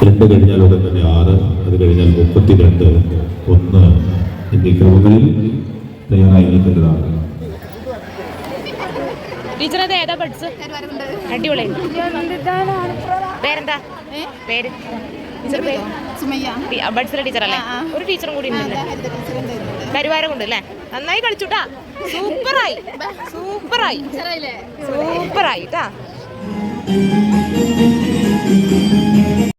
കഴിഞ്ഞാൽ ഉടൻ തന്നെ ആറ് അത് കഴിഞ്ഞാൽ മുപ്പത്തിരണ്ട് ഒന്ന് എന്നീ ക്രമങ്ങളിൽ തയ്യാറായി നിൽക്കേണ്ടതാണ് ടീച്ചർ അത് ഏതാ ബഡ്സ് അടിപൊളി പേരെന്താ? പേര്? ടീച്ചർ പേര് സുമയ്യ. ബഡ്സിലെ ടീച്ചർ ഒരു ടീച്ചറും കൂടി ഉണ്ട് ഹരിത ടീച്ചറുണ്ട് കരുവാരം കൊണ്ട് അല്ലേ? നന്നായി കളിച്ചുട്ടാ. സൂപ്പറായി. സൂപ്പറായി. സൂപ്പറായി ട്ടാ.